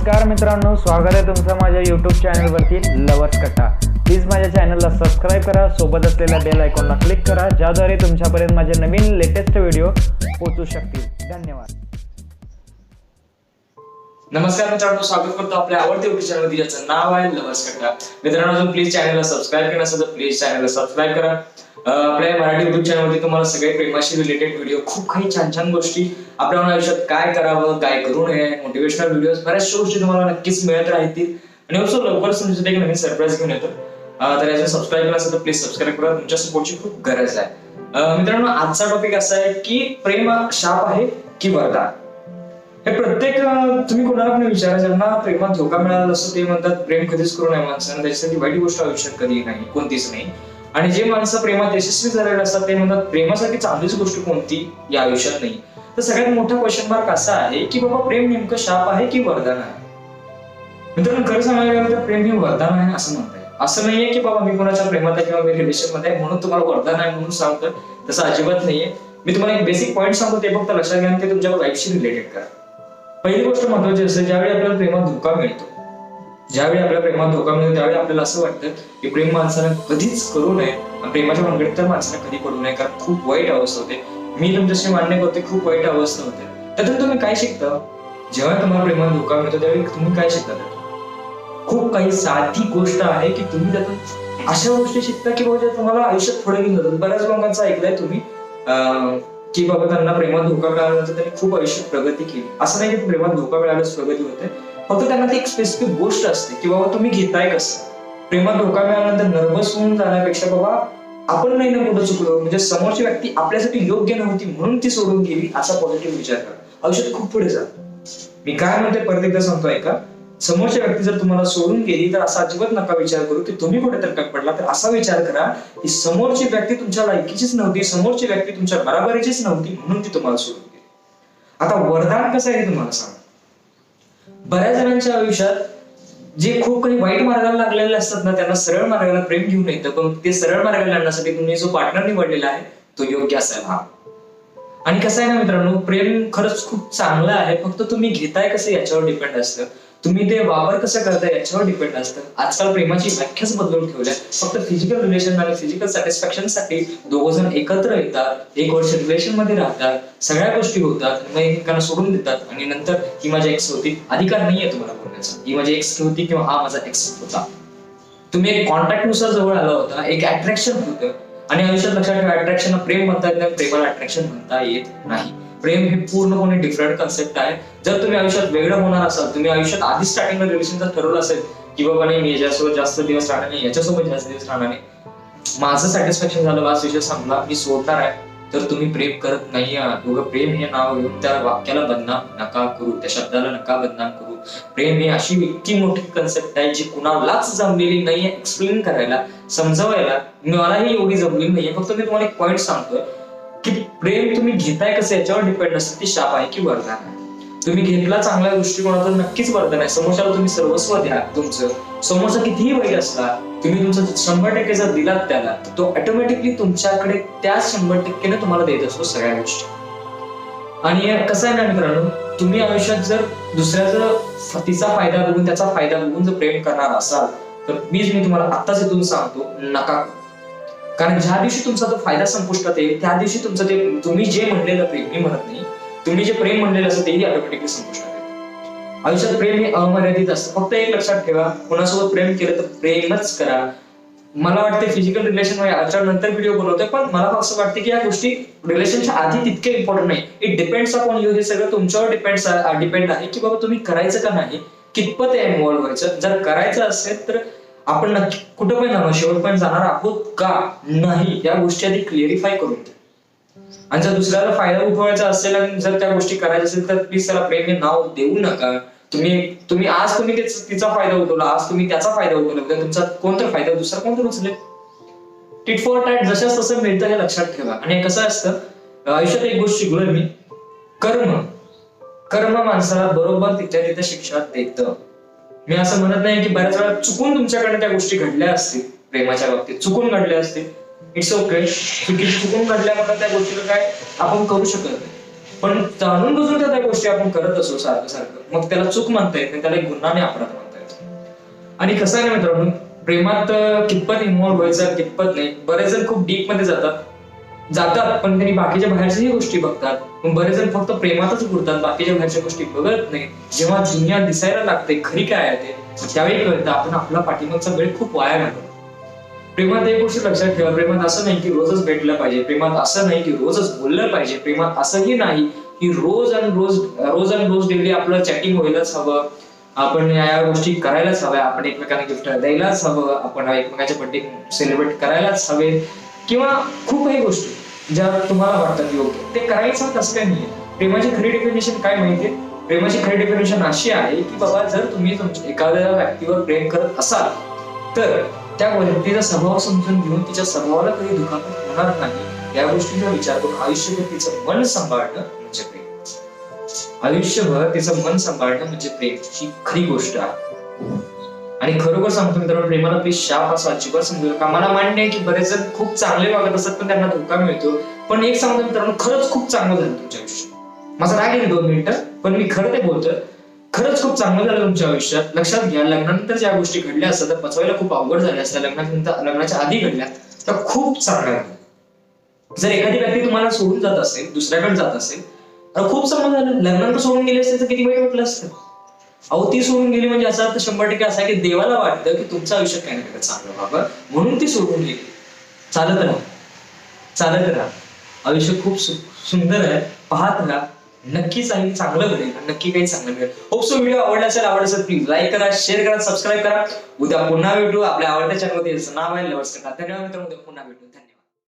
नमस्कार मित्रांनो स्वागत आहे तुमचं माझ्या यूट्यूब चॅनलवरती लवर्स कट्टा प्लीज माझ्या चॅनलला सबस्क्राईब करा सोबत असलेल्या बेल आयकॉनला क्लिक करा ज्याद्वारे तुमच्यापर्यंत माझे नवीन लेटेस्ट व्हिडिओ पोहोचू शकतील. धन्यवाद. नमस्कार मित्रांनो स्वागत करतो आपल्या आवडत्या युट्यूब चॅनल ज्याचं नाव आहे लवर्स कट्टा मित्रांनो अजून प्लीज चॅनलला सबस्क्राईब केलं असेल तर प्लीज चॅनलला सबस्क्राईब करा. आपल्या मराठी युट्यूब चॅनलमध्ये तुम्हाला सगळे प्रेमाशी रिलेटेड व्हिडिओ खूप काही छान छान गोष्टी आपल्या आयुष्यात काय करावं काय करू नये मोटिवेशनल व्हिडिओ बऱ्याचशा गोष्टी तुम्हाला नक्कीच मिळत राहतील. आणि असो लवकरच तुमच्यासाठी एक नवीन सरप्राईज घेऊन येतो. तर याचं सबस्क्राईब केलं असेल तर प्लीज सबस्क्राईब करा. तुमच्या सपोर्टची खूप गरज आहे. मित्रांनो आजचा टॉपिक असा आहे की प्रेम शाप आहे की वरदान? हे प्रत्येक तुम्ही कोणाला पण विचारा ज्यांना प्रेमात धोका मिळाला असं ते म्हणतात प्रेम कधीच करू नये माणसानं त्याच्यासाठी वाईट गोष्ट आयुष्यात कधी नाही कोणतीच नाही. आणि जे माणसं प्रेमात यशस्वी झालेले असतात ते म्हणतात प्रेमासाठी चांगलीच गोष्ट कोणती या आयुष्यात नाही. तर सगळ्यात मोठा क्वेश्चन मार्क असा आहे की बाबा प्रेम नेमकं शाप आहे की वरदान आहे? मित्रांनो खरं सांगायला गेलं तर प्रेम हे वरदान आहे असं म्हणताय. असं नाहीये की बाबा मी कोणाच्या प्रेमात आहे किंवा मी रिलेशनमध्ये आहे म्हणून तुम्हाला वरदान आहे म्हणून सांगतोय. तसं अजिबात नाहीये. मी तुम्हाला एक बेसिक पॉईंट सांगतो ते फक्त लक्षात घ्या ते तुमच्या लाईफशी रिलेटेड करा. पहिली गोष्ट महत्वाची असते ज्यावेळी आपल्याला प्रेमात धोका मिळतो ज्यावेळी आपल्या प्रेमात धोका मिळतो त्यावेळी आपल्याला असं वाटतं की प्रेम माणसानं कधीच करू नये प्रेमाच्या भानगडीत तर माणसानं कधी पडू नये कारण खूप वाईट अवस्था होते. मी तुमच्याशी मान्य करते खूप वाईट अवस्था होते. त्यातून तुम्ही काय शिकता? जेव्हा तुम्हाला प्रेमात धोका मिळतो त्यावेळी तुम्ही काय शिकता खूप काही साधी गोष्ट आहे की तुम्ही त्यातून अशा गोष्टी शिकता की बाबा तुम्हाला आयुष्यात पुढे घेऊन जातात. बऱ्याच लोकांचं ऐकलंय तुम्ही अं, की बाबा त्यांना प्रेमात धोका मिळाल्यानंतर त्यांनी खूप आयुष्यात प्रगती केली. असं नाही की प्रेमात धोका मिळाल्याच प्रगती होते. फक्त त्यांना ती एक स्पेसिफिक गोष्ट असते की बाबा तुम्ही घेताय कसं? प्रेमात धोका मिळाल्यानंतर नर्वस होऊन जाण्यापेक्षा बाबा आपण नाही ना कुठं चुकलो. म्हणजे समोरची व्यक्ती आपल्यासाठी योग्य नव्हती म्हणून ती सोडून गेली असा पॉझिटिव्ह विचार करा. आयुष्यात खूप पुढे जा. मी काय म्हणते परत एकदा सांगतोय का समोरची व्यक्ती जर तुम्हाला सोडून गेली तर असा अजिबात नका विचार करू की तुम्ही कुठे तर पडला. तर असा विचार करा की समोरची व्यक्ती तुमच्या लायकीचीच नव्हती समोरची व्यक्ती तुमच्या बराबरीचीच नव्हती म्हणून ती तुम्हाला सोडून गेली. आता वरदान कसं आहे तुम्हाला सांग बऱ्याच जणांच्या आयुष्यात जे खूप काही वाईट मार्गाला लागलेले असतात ना त्यांना सरळ मार्गाला प्रेम घेऊन येतं पण ते सरळ मार्गाला आणण्यासाठी तुम्ही जो पार्टनर निवडलेला आहे तो योग्य असायला हवा. आणि कसं आहे ना मित्रांनो प्रेम खरंच खूप चांगलं आहे. फक्त तुम्ही घेताय कसं याच्यावर डिपेंड असतं. तुम्ही ते वापर कसं करता याच्यावर डिपेंड असतं. आजकाल प्रेमाची व्याख्याच बदलून ठेवल्या. फक्त फिजिकल रिलेशन आणि फिजिकल सॅटिस्फॅक्शनसाठी दोघ जण एकत्र येतात एक वर्ष रिलेशनमध्ये राहतात सगळ्या गोष्टी होतात मग एकमेकांना सोडून देतात आणि नंतर ही माझी एक्स होती. अधिकार नाहीये तुम्हाला बोलण्याचा. ही माझी एक्स होती किंवा हा माझा एक्स होता. तुम्ही एक कॉन्टॅक्टनुसार जवळ आला होता एक अट्रॅक्शन होतं. आणि आयुष्यात लक्षात ठेवा अट्रॅक्शन प्रेम म्हणता येत नाही प्रेमाला अट्रॅक्शन म्हणता येत नाही. प्रेम हे पूर्णपणे डिफरंट कन्सेप्ट आहे. जर तुम्ही आयुष्यात वेगळं होणार असाल तुम्ही आयुष्यात आधी स्टार्टिंगला जर ठरवलं असेल की बाबा नाही मी याच्यासोबत जास्त दिवस राहणार नाही याच्यासोबत जास्त दिवस राहणार नाही. माझं सॅटिस्फॅक्शन झालं आज विषय संपला मी सोडणार आहे. तर तुम्ही प्रेम करत नाही आहात. प्रेम हे नाव घेऊन त्या वाक्याला बदनाम नका करू त्या शब्दाला नका बदनाम करू. प्रेम ही अशी इतकी मोठी कन्सेप्ट आहे जी कुणालाच जमलेली नाहीये. एक्सप्लेन करायला समजवायला मलाही एवढी जमलेली नाहीये. फक्त मी तुम्हाला एक पॉईंट सांगतोय. की प्रेम तुम्ही घेताय कसं याच्यावर डिपेंड असतं ती शाप आहे की वरदान आहे. तुम्ही घेतला चांगल्या दृष्टिकोनातून नक्कीच वरदान आहे. समोरच्याला तुम्ही सर्वस्व द्या तुमचं. समोरचा कितीही वाईट असला तुम्ही तुमचा शंभर टक्के जर दिलात त्याला तर तो ऑटोमॅटिकली तुमच्याकडे त्या शंभर टक्केने तुम्हाला देत असतो सगळ्या गोष्टी. आणि कसं आहे ना मित्रांनो तुम्ही आयुष्यात जर दुसऱ्याचा तिचा फायदा बघून त्याचा फायदा बघून जर प्रेम करणार असाल तर मीच मी तुम्हाला आत्ताच इथून सांगतो नका करू. कारण ज्या दिवशी तुमचा तो फायदा संपुष्टात येईल त्या दिवशी तुमचं ते तुम्ही जे म्हणलेलं प्रेम मी म्हणत नाही तुम्ही जे प्रेम म्हणलेलं असतं तेही ऑटोमॅटिकली संपुष्टात येईल. आयुष्यात प्रेम हे अमर्यादित असतं. फक्त एक लक्षात ठेवा कोणासोबत प्रेम केलं तर प्रेमच करा. मला वाटते फिजिकल रिलेशन याच्या नंतर व्हिडिओ बनवतोय पण मला असं वाटतं की या गोष्टी रिलेशनच्या आधी तितके इम्पॉर्टंट नाही. इट डिपेंड्स अपॉन यू हे सगळं तुमच्यावर डिपेंड डिपेंड आहे की बाबा तुम्ही करायचं का नाही कितपत इन्व्हॉल्व्ह व्हायचं. जर करायचं असेल तर आपण नक्की कुठं पण जाणार शेवटपर्यंत जाणार आहोत का नाही या गोष्टी आधी क्लिअरिफाय करून आणि जर दुसऱ्याला फायदा उठवायचा असेल आणि जर त्या गोष्टी करायच्या असेल तर प्लीज त्याला प्रेमने नाव देऊ नका. तुम्ही तुम्ही आज तुम्ही तिचा फायदा उठवला आज तुम्ही त्याचा फायदा उठवला उद्या तुमचा कोणता फायदा दुसरा कोणता उचलेल टिट फॉर टॅट जशाच तसं मिळतं हे लक्षात ठेवा. आणि कसं असतं आयुष्यात एक गोष्ट शिकलोय मी. कर्म. कर्म माणसाला बरोबर तिथल्या तिथे शिक्षा देतं. मी असं म्हणत नाही की बऱ्याच वेळा चुकून तुमच्याकडे त्या गोष्टी घडल्या असतील प्रेमाच्या बाबतीत. चुकून घडल्या असतील. इट्स ओके चुकी चुकून घडल्यामुळे त्या गोष्टीला काय आपण करू शकत नाही. पण जाणून बुजून त्या त्या गोष्टी आपण करत असो सारखं सारखं. मग त्याला चूक म्हणता येत नाही त्याला एक गुन्हा आणि अपराध म्हणता येतो. आणि कसं आहे ना मित्रांनो प्रेमात कितपत इन्व्हॉल्व व्हायचं कितपत नाही बरेच जण खूप डीपमध्ये जातात. जातात पण त्यांनी बाकीच्या बाहेरच्याही गोष्टी बघतात. पण बरेच जण फक्त प्रेमातच पुरतात बाकीच्या बाहेरच्या गोष्टी बघत नाही. जेव्हा दुनिया दिसायला लागते खरी काय आहे ते त्यावेळी कळतं आपण आपला पाठिंबाचा वेळ खूप वाया घालतो. प्रेमात एक गोष्ट लक्षात ठेवा प्रेमात असं नाही की रोजच भेटलं पाहिजे प्रेमात असं नाही की रोजच बोललं पाहिजे प्रेमात असंही नाही की रोज आणि रोज रोज आणि रोज डेली आपलं चॅटिंग व्हायलाच हवं आपण या या गोष्टी करायलाच हव्या आपण एकमेकांना गिफ्ट द्यायलाच हवं आपण एकमेकांचे बर्थडे सेलिब्रेट करायलाच हवे किंवा खूप काही गोष्टी. ज्या तुम्हाला वाटतात योग्य ते करायचं तसं काही नाही प्रेमाची खरी डेफिनेशन काय माहितीये? प्रेमाची खरी डेफिनेशन अशी आहे की बाबा जर तुम्ही तुमच्या एखाद्या व्यक्तीवर प्रेम करत असाल तर त्या व्यक्तीचा स्वभाव समजून घेऊन तिच्या स्वभावाला काही दुखापत होणार नाही. या गोष्टीचा विचार करून आयुष्यभर तिचं मन सांभाळणं म्हणजे प्रेम. आयुष्यभर तिचं मन सांभाळणं म्हणजे प्रेम. ही खरी गोष्ट आहे. आणि खरोखर सांगतो मित्रांनो प्रेमाला प्लीज शाप असं अजिबात समजू नका. मला मान्य आहे की बरेच जण खूप चांगले वागत असतात पण त्यांना धोका मिळतो. पण एक सांगतो मित्रांनो खरंच खूप चांगलं झालं तुमच्या आयुष्यात. माझा राग येईल दोन मिनिटं पण मी खरं ते बोलतोय. खरंच खूप चांगलं झालं तुमच्या आयुष्यात. लक्षात घ्या लग्नानंतर ज्या गोष्टी घडल्या असतात तर पचवायला खूप अवघड झाल्या असतात. लग्नानंतर लग्नाच्या आधी घडल्या तर खूप चांगल्या झाल्या. जर एखादी व्यक्ती तुम्हाला सोडून जात असेल दुसऱ्याकडे जात असेल तर खूप चांगलं झालं. लग्नानंतर सोडून गेले असेल तर किती वाईट वाटलं असतं? अहो ती सोडून गेली म्हणजे असं अर्थ शंभर टक्के असा की देवाला वाटतं की तुमचं आयुष्य काही ना चांगलं व्हावं म्हणून ती सोडून गेली. चालत राहा. चालत राहा. आयुष्य खूप सुंदर आहे. पाहत राहा. नक्कीच काही चांगलं घडेल. नक्की काही चांगलं मिळेल होप सो व्हिडिओ आवडला असेल आवडला असेल प्लीज लाईक करा शेअर करा सबस्क्राईब करा. उद्या पुन्हा भेटू. आपल्या आवडत्या चॅनलमध्ये नाव आहे लवर्स करा धन्यवाद मित्रांनो. उद्या पुन्हा भेटू. धन्यवाद.